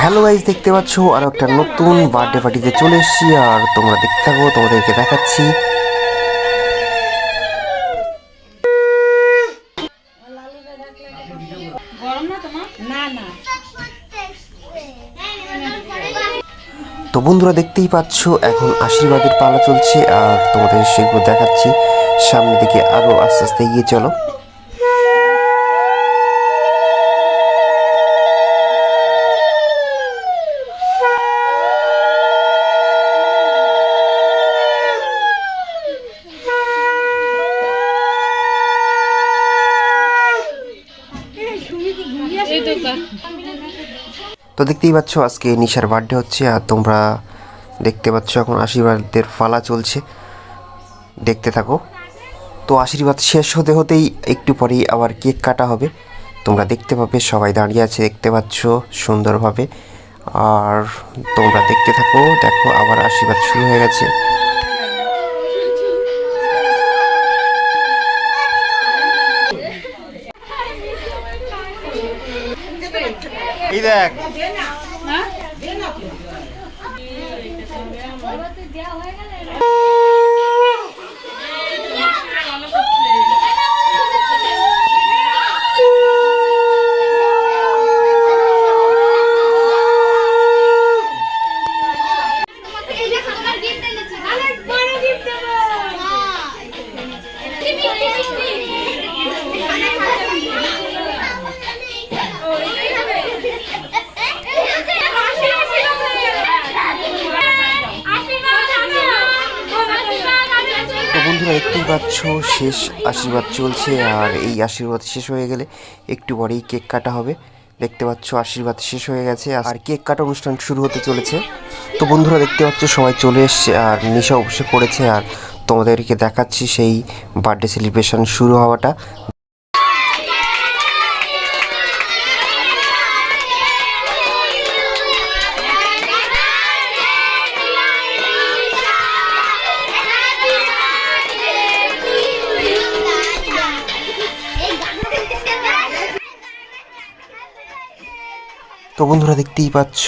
Hello guys দেখতে পাচ্ছ? আর একটা নতুন বার্থডে পার্টিতে চলে এসেছি। আর তোমরা দেখতে থাকো, তোমাদেরকে দেখাচ্ছি। তো বন্ধুরা দেখতেই পাচ্ছ, এখন আশীর্বাদের পালা চলছে। আর তোমাদের সেগুলো দেখাচ্ছি। সামনে দিকে আরও আস্তে আস্তে এগিয়ে চলো। তো দেখতেই পাচ্ছ, আজকে নিশার বার্থডে হচ্ছে, আর তোমরা দেখতে পাচ্ছ এখন আশীর্বাদের ফালা চলছে। দেখতে থাকো। তো আশীর্বাদ শেষ হতে হতেই একটু পরেই আবার কেক কাটা হবে। তোমরা দেখতে পাবে, সবাই দাঁড়িয়ে আছে, দেখতে পাচ্ছ সুন্দরভাবে। আর তোমরা দেখতে থাকো, দেখো, আবার আশীর্বাদ শুরু হয়ে গেছে। দেখ দেখতেই পাচ্ছ, শেষ আশীর্বাদ চলছে আর এই আশীর্বাদ শেষ হয়ে গেলে একটু পরেই কেক কাটা হবে। দেখতে পাচ্ছ, আশীর্বাদ শেষ হয়ে গেছে আর কেক কাটা অনুষ্ঠান শুরু হতে চলেছে। তো বন্ধুরা, দেখতে পাচ্ছ, সবাই চলে এসছে আর নিশা অবশ্যই পড়েছে আর তোমাদেরকে দেখাচ্ছি সেই বার্থডে সেলিব্রেশন শুরু হওয়াটা। তো বন্ধুরা দেখতেই পাচ্ছ,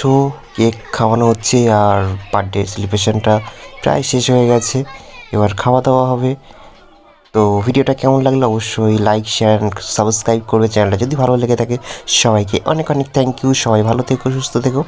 কেক খাওয়ানো হচ্ছে আর বার্থডে সেলিব্রেশনটা প্রায় শেষ হয়ে গেছে, এবার খাওয়া দাওয়া হবে। তো ভিডিওটা কেমন লাগল অবশ্যই লাইক শেয়ার অ্যান্ড সাবস্ক্রাইব করবে চ্যানেলটা। যদি ভালো লেগে থাকে সবাইকে অনেক অনেক থ্যাংক ইউ সবাই ভালো থেকো, সুস্থ থেকো।